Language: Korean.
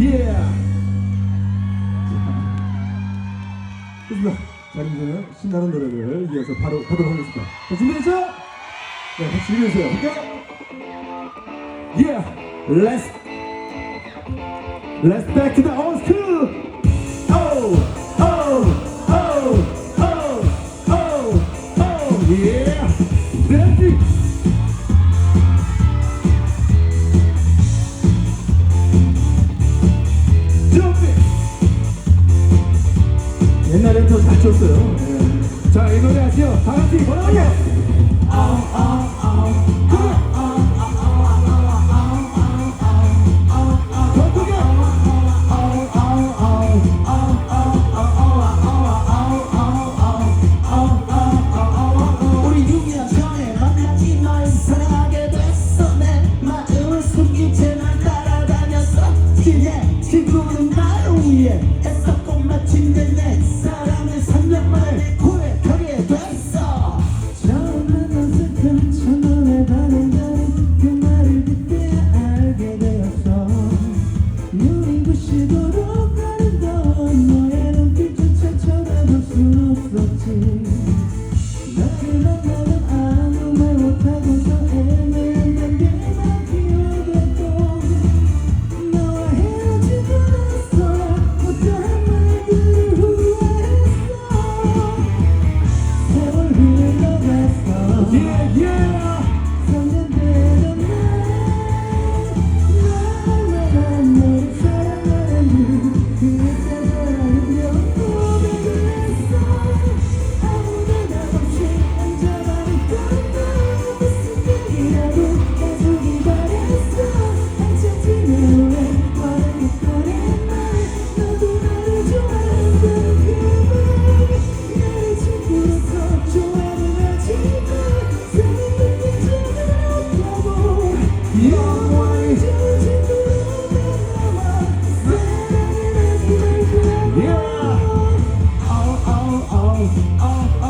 예! 좋습니다. 자, 이제는 신나는 노래를 이어서 바로 보도록 하겠습니다. 자, 준비됐죠? 네, 같이 준비해주세요. 예! Yeah. Let's, let's back to the old school! Oh! Oh! Oh! Oh! Oh! Oh! Yeah! That's it! 옛날에 더 다쳤어요. 네. 자, 이 노래 하시죠. 다 같이 뭐라고요? Yeah, yeah. Yeah. Oh, oh, oh, oh, oh.